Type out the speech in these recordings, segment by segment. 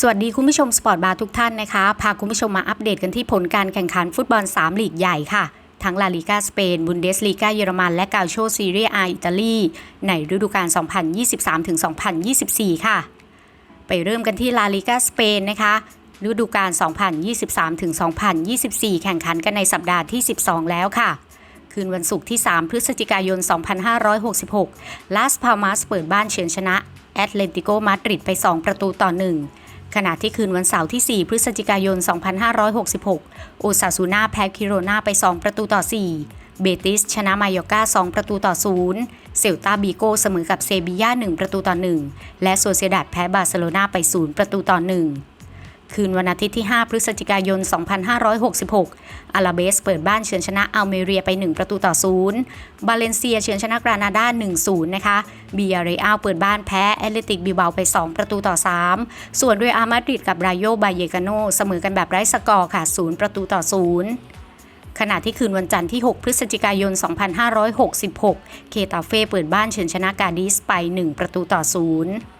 สวัสดีคุณผู้ชมสปอร์ตบาร์ทุกท่านนะคะ พาคุณผู้ชมมาอัปเดตกันที่ผลการแข่งขันฟุตบอล 3 ลีกใหญ่ค่ะ ทั้งลาลิกาสเปน บุนเดสลีกาเยอรมัน และกาโชซีเรียอาอิตาลี ในฤดูกาล 2023-2024 ค่ะ ไปเริ่มกันที่ลาลิกาสเปนนะคะ ฤดูกาล 2023-2024 แข่งขันกันในสัปดาห์ที่ 12 แล้วค่ะคืนวันศุกร์ที่ 3 พฤศจิกายน 2566 ลาสพามาสเปิดบ้านเฉือนชนะแอตเลติโกมาดริดไป 2 ประตูต่อ 1 ขณะที่คืนวันเสาร์ที่ 4 พฤศจิกายน 2566 โอซาซูนาแพ้คิโรนาไป 2 ประตูต่อ 4 เบติสชนะมายอร์กา2 ประตูต่อ 0 เซลตาบีโกเสมอกับเซบีย่า1 ประตูต่อ 1 และโซเซดัดแพ้บาร์เซโลนาไป 0 ประตูต่อ 1 คืนวันอาทิตย์ที่ 5 พฤศจิกายน 2566 อาราเบสเปิดบ้านเฉือนชนะอัลเมเรียไป 1 ประตูต่อ0บาเลนเซียเฉือนชนะกรานาดา 1-0 นะคะ บียาเรอัลเปิดบ้านแพ้แอตเลติกบิเบาไป 2 ประตูต่อ 3 ส่วนเรอัลมาดริดกับรายโยบาเยกาโนเสมอกันแบบไร้สกอร์ค่ะ 0 ประตูต่อ0ขณะที่คืนวันจันทร์ที่ 6 พฤศจิกายน 2566 เคตาเฟ่เปิดบ้านเฉือนชนะกาดิสไป 1 ประตูต่อ0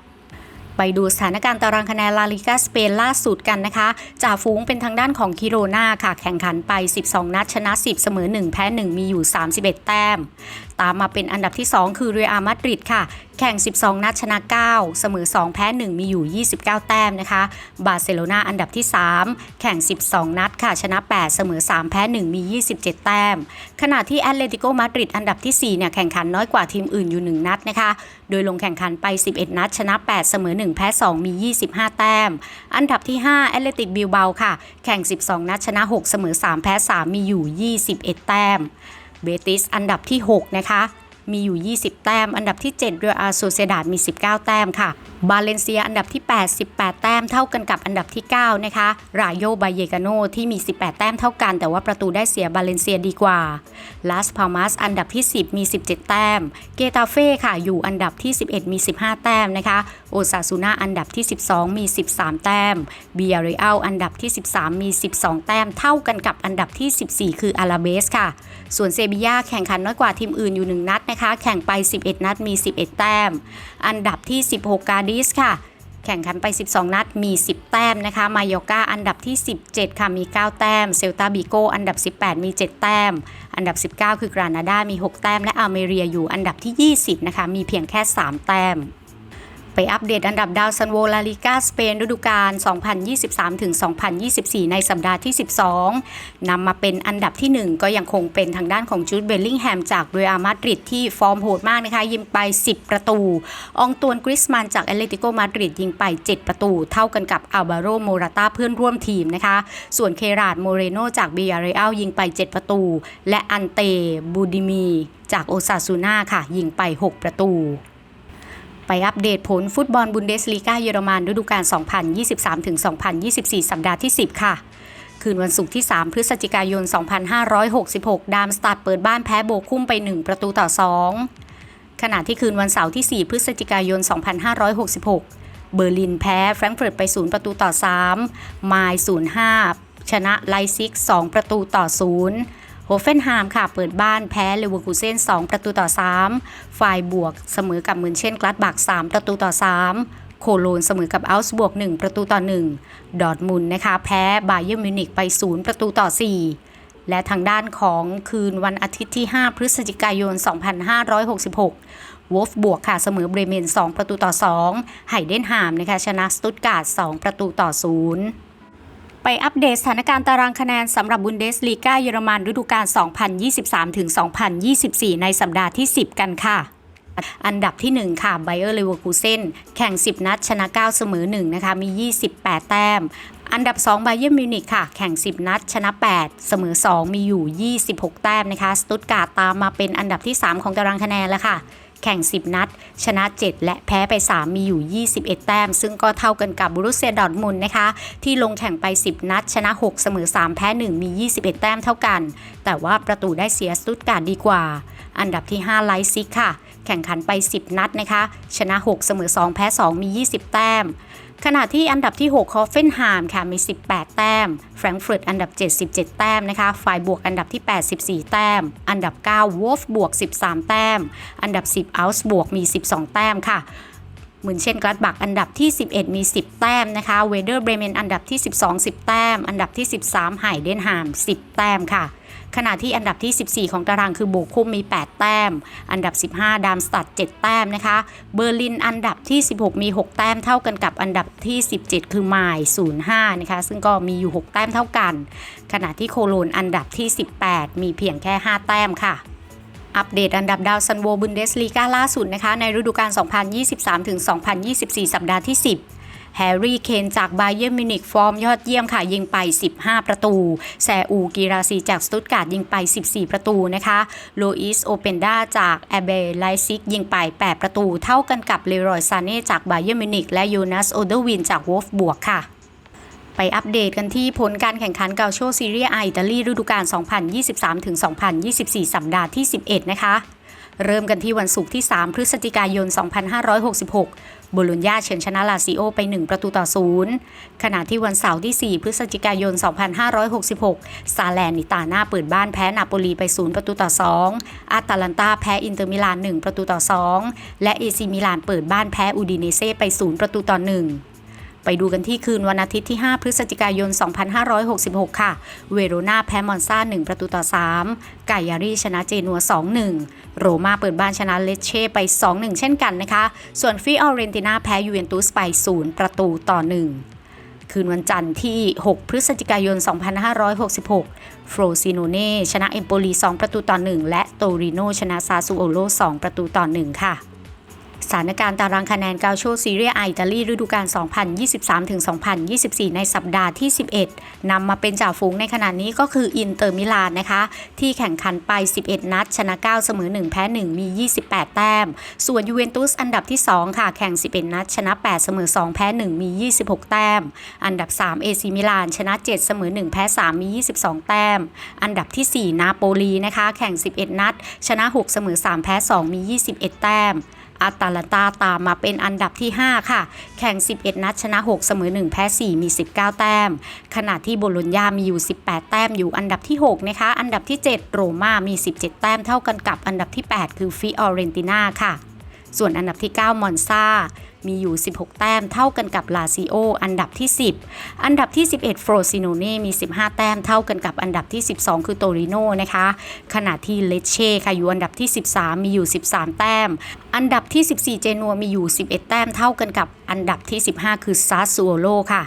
ไปดูสถานการณ์ตารางคะแนนลาลิกาสเปนล่าสุดกันนะคะจ่าฟูงเป็นทางด้านของคิโรนาค่ะ แข่งขันไป 12 นัดชนะ 10 เสมอ 1 แพ้ 1 มีอยู่ 31 แต้ม ตามมาเป็นอันดับที่ 2 คือเรอัลมาดริดค่ะ แข่ง 12 นัดชนะ 9 เสมอ 2 แพ้ 1 มีอยู่ 29 แต้มนะคะ บาร์เซโลนาอันดับที่ 3 แข่ง 12 นัดค่ะชนะ 8 เสมอ 3 แพ้ 1 มี 27 แต้ม ขณะที่แอตเลติโกมาดริดอันดับที่4เนี่ยแข่งขันน้อยกว่าทีมอื่นอยู่ 1 นัดนะคะ โดยลงแข่งขันไป 11 นัดชนะ 8 เสมอ 1แพ้ 2 มี 25 แต้ม อันดับที่ 5 แอตเลติกบิลเบาค่ะ แข่ง 12 นัดชนะ 6 เสมอ 3 แพ้ 3 มีอยู่ 21 แต้ม เบติสอันดับที่ 6 นะคะ มีอยู่ 20 แต้ม อันดับที่ 7 เรอัลโซเซดาดมี 19 แต้มค่ะบาเลนเซียอันดับที่ 8 18 แต้มเท่ากันกับอันดับที่ 9 นะคะ รายโยบาเยกาโนที่มี 18 แต้มเท่ากัน แต่ว่าประตูได้เสียบาเลนเซียดีกว่า ลาสพามัสอันดับที่ 10 มี 17 แต้ม เกตาเฟ่ค่ะอยู่อันดับที่ 11 มี 15 แต้มนะคะ โอซาซูนาอันดับที่ 12 มี 13 แต้ม เบียริอัลอันดับที่ 13 มี 12 แต้มเท่ากันกับอันดับที่ 14 คืออาราเบสค่ะ ส่วนเซบียาแข่งขันน้อยกว่าทีมอื่นอยู่ 1 นัดนะคะ แข่งไป 11 นัดมี 11 แต้ม อันดับที่ 16 กาดิสค่ะ แข่งขันไป 12 นัดมี 10 แต้มนะคะ มายอกาอันดับที่ 17 ค่ะมี 9 แต้ม เซลตาบิโกอันดับ 18 มี 7 แต้ม อันดับ 19 คือกรานาดามี 6 แต้ม และอาเมเรียอยู่อันดับที่ 20 นะคะ มีเพียงแค่ 3 แต้ม ไปอัปเดตอันดับดาวซันโวลาลิกาสเปนฤดูกาล 2023-2024 ในสัปดาห์ที่ 12 นำมาเป็นอันดับที่ 1 ก็ยังคงเป็นทางด้านของจูดเบลลิงแฮมจากเรอัลมาดริดที่ฟอร์มโหดมากนะคะ ยิงไป 10 ประตู องตวนกริสมันจากแอตเลติโกมาดริดยิงไป 7 ประตู เท่ากันกับอัลบาโรโมราตาเพื่อนร่วมทีมนะคะ ส่วนเคราดโมเรโนจากเบียเรอัลยิงไป 7 ประตู และอันเตบูดิมีจากโอซาซูนาค่ะ ยิงไป 6 ประตู ไปอัปเดตผลฟุตบอลบุนเดสลีกาเยอรมันฤดูกาล 2023-2024 สัปดาห์ที่ 10 ค่ะ คืนวันศุกร์ที่ 3 พฤศจิกายน 2566 ดามสตัดเปิดบ้านแพ้โบคุ้มไป 1 ประตูต่อ 2 ขณะที่คืนวันเสาร์ที่ 4 พฤศจิกายน 2566 เบอร์ลินแพ้แฟรงก์เฟิร์ตไป 0 ประตูต่อ 3 ไมล์05 ชนะไลซิก 2 ประตูต่อ 0 โฮเฟนฮามค่ะ เปิดบ้านแพ้เลเวอร์คูเซน2 ประตูต่อ 3 ฝ่ายบวกเสมอกับมือนเช่นกลัดบัก 3 ประตูต่อ 3 โคโลนเสมอกับอัลส์บวก 1 ประตูต่อ 1 ดอร์ทมุนนะคะ แพ้บาเยอร์มิวนิกไป 0 ประตูต่อ 4 และทางด้านของคืนวันอาทิตย์ที่ 5 พฤศจิกายน 2566 วอฟบวกค่ะ เสมอเบรเมน 2 ประตูต่อ 2 ไฮเดนฮามนะคะชนะสตุตการ์ด 2 ประตูต่อ 0 ไปอัปเดตสถานการณ์ตารางคะแนนสำหรับบุนเดสลีกาเยอรมันฤดูกาล 2023-2024 ในสัปดาห์ที่ 10 กันค่ะอันดับที่ 1 ค่ะไบเออร์เลเวอร์คูเซนแข่ง 10 นัด ชนะ 9 เสมอ 1 นะคะ มี 28 แต้ม อันดับ 2 ไบเยอร์มิวนิกค่ะ แข่ง 10 นัด ชนะ 8 เสมอ 2 มีอยู่ 26 แต้มนะคะ สตุตการ์ตามมาเป็นอันดับที่ 3 ของตารางคะแนนแล้วค่ะ แข่ง 10 นัด ชนะ 7 และแพ้ไป 3 มีอยู่ 21 แต้ม ซึ่งก็เท่ากันกับบูรุเซียดอร์ทมุนนะคะ ที่ลงแข่งไป 10 นัด ชนะ 6 เสมอ 3 แพ้ 1 มี 21 แต้มเท่ากัน แต่ว่าประตูได้เสียสตุตการ์ดดีกว่า อันดับที่ 5 ไลซิกค่ะ แข่งขันไป 10 นัดนะคะ ชนะ 6 เสมอ 2 แพ้ 2 มี 20 แต้ม ขณะที่อันดับที่ 6 คอฟเฟนฮามค่ะ มี 18 แต้ม แฟรงก์เฟิร์ตอันดับ 77 แต้มนะคะ ฝ่ายบวกอันดับที่ 84 แต้ม อันดับ 9 วอฟบวก 13 แต้ม อันดับ 10 อัลส์บวกมี 12 แต้มค่ะเหมือนเช่นกลัดบักอันดับที่ 11 มี 10 แต้มนะคะ เวเดอร์เบรเมนอันดับที่ 12 10 แต้ม อันดับที่ 13ไหเดนฮาม 10 แต้มค่ะ ขณะที่อันดับที่ 14 ของตารางคือโบคุมมี 8 แต้ม อันดับ 15 ดามสตัด 7 แต้มนะคะ เบอร์ลินอันดับที่ 16 มี 6 แต้มเท่ากันกับอันดับที่ 17 คือไมล์05 นะคะ ซึ่งก็มีอยู่ 6 แต้มเท่ากัน ขณะที่โคโลนอันดับที่ 18 มีเพียงแค่ 5 แต้มค่ะอัปเดตอันดับดาวซันโวบุนเดสลีกาล่าสุดนะคะ ในฤดูกาล 2023-2024 สัปดาห์ที่ 10 แฮร์รี่เคนจากไบเย r n มินิกฟอร์มยอดเยี่ยมค่ะ ยิงไป 15 ประตู แซอูกีราซีจากสตุตการ์ดยิงไป 14 ประตูนะคะโลอิสโอเปนดาจากแอเบไลซิกยิงไป 8 ประตู เท่ากันกับเลรอยซาเน่จากไบเย r n มินิกและโยนัสโอเดอร์วินจากวอฟบวกค่ะไปอัปเดตกันที่ผลการแข่งขันเกาโชซีเรียออิตาลีฤดูกาล 2023-2024 สัปดาห์ที่ 11 นะคะ เริ่มกันที่วันศุกร์ที่ 3 พฤศจิกายน 2566 โบโลญญาเฉือนชนะลาซิโอไป 1 ประตูต่อ0ขณะที่วันเสาร์ที่ 4 พฤศจิกายน 2566 ซาแลนนิตาหน้าเปิดบ้านแพ้นาโปลีไป 0 ประตูต่อ 2 อาตาลันตาแพ้อินเตอร์มิลาน 1 ประตูต่อ 2 และเอซีมิลานเปิดบ้านแพ้อูดิเนเซ่ไป 0 ประตูต่อ 1 ไปดูกันที่คืนวันอาทิตย์ที่ 5 พฤศจิกายน 2566 ค่ะ เวโรนาแพ้มอนซา1 ประตูต่อ3ไกยารีชนะเจนัว 2-1 โรมาเปิดบ้านชนะเลเช่ไป 2-1 เช่นกันนะคะ ส่วนฟิออเรนตินาแพ้ยูเวนตุสไป 0 ประตูต่อ 1คืนวันจันทร์ที่ 6 พฤศจิกายน 2566 โฟรซิโนเน่ชนะเอมโปลี 2 ประตูต่อ 1 และโตริโนชนะซาซูโอโล 2 ประตูต่อ 1 ค่ะ สถานการณ์ตารางคะแนนกาโชซีเรียอาอิตาลีฤดูกาล 2023-2024 ในสัปดาห์ที่ 11 นำมาเป็นจ่าฝูงในขณะนี้ก็คืออินเตอร์มิลานนะคะ ที่แข่งขันไป 11 นัด ชนะ 9 เสมอ 1 แพ้ 1 มี 28 แต้ม ส่วนยูเวนตุสอันดับที่ 2 ค่ะ แข่ง 11 นัด ชนะ 8 เสมอ 2 แพ้ 1 มี 26 แต้ม อันดับ 3 เอซีมิลาน ชนะ 7 เสมอ 1 แพ้ 3 มี 22 แต้ม อันดับที่ 4 นาโปลีนะคะ แข่ง 11 นัด ชนะ 6 เสมอ 3 แพ้ 2 มี 21 แต้ม อาตาลันตาตามมาเป็นอันดับที่ 5 ค่ะ แข่ง 11 นัดชนะ 6 เสมอ 1 แพ้ 4 มี 19 แต้ม ขณะที่โบโลญญามีอยู่ 18 แต้มอยู่อันดับที่ 6 นะคะ อันดับที่ 7 โรม่ามี 17 แต้มเท่ากันกับอันดับที่ 8 คือฟิออเรนติน่าค่ะ ส่วนอันดับที่ 9 มอนซามีอยู่ 16 แต้มเท่ากันกับลาซิโอ อันดับที่ 10 อันดับที่ 11 โฟรซิโนเน่มี 15 แต้มเท่ากันกับอันดับที่ 12 คือโตริโนนะคะ ขณะที่เลเช่ค่ะอยู่อันดับที่ 13 มีอยู่ 13 แต้ม อันดับที่ 14 เจนัวมีอยู่ 11 แต้มเท่ากันกับอันดับที่ 15 คือซาซูโอโลค่ะ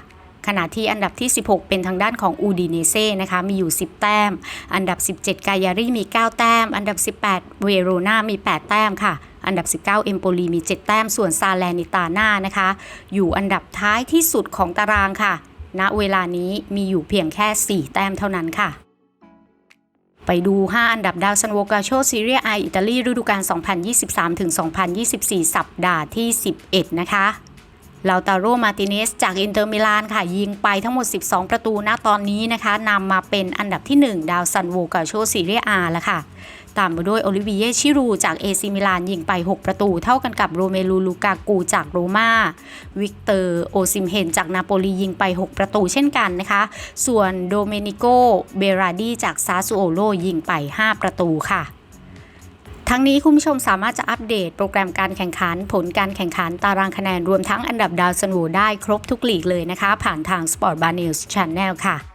ขณะที่อันดับที่ 16 เป็นทางด้านของอูดิเนเซ่นะคะ มีอยู่ 10 แต้ม อันดับ 17 กายารีมี 9 แต้ม อันดับ 18 เวโรนามี 8 แต้มค่ะ อันดับ 19 เอมโปลีมี 7 แต้ม ส่วนซาแลนิตาน่านะคะ อยู่อันดับท้ายที่สุดของตารางค่ะ ณ เวลานี้มีอยู่เพียงแค่ 4 แต้มเท่านั้นค่ะไปดู 5 อันดับดาวซันโวกาโชซีเรียไออิตาลีฤดูกาล 2023-2024 สัปดาห์ที่ 11 นะคะลาตาโรมาติเนสจากอินเตอร์มิลานค่ะ ยิงไปทั้งหมด 12 ประตูณตอนนี้นะคะนำมาเป็นอันดับที่ 1 ดาวซันโวกาโชซีเรียอาแล้วค่ะ ตามมาด้วยโอลิเวียชิรูจากเอซิมิลานยิงไป 6 ประตู เท่ากันกับโรเมลูลูกากูจากโรมาวิกเตอร์โอซิมเฮนจากนาโปลียิงไป 6 ประตูเช่นกันนะคะ ส่วนโดเมนิโกเบราดีจากซาซูโอโลยิงไป 5 ประตูค่ะทั้งนี้คุณผู้ชมสามารถจะอัปเดตโปรแกรมการแข่งขัน ผลการแข่งขันตารางคะแนนรวมทั้งอันดับดาวซันโวได้ครบทุกลีกเลยนะคะ ผ่านทาง Sport Bar News Channel ค่ะ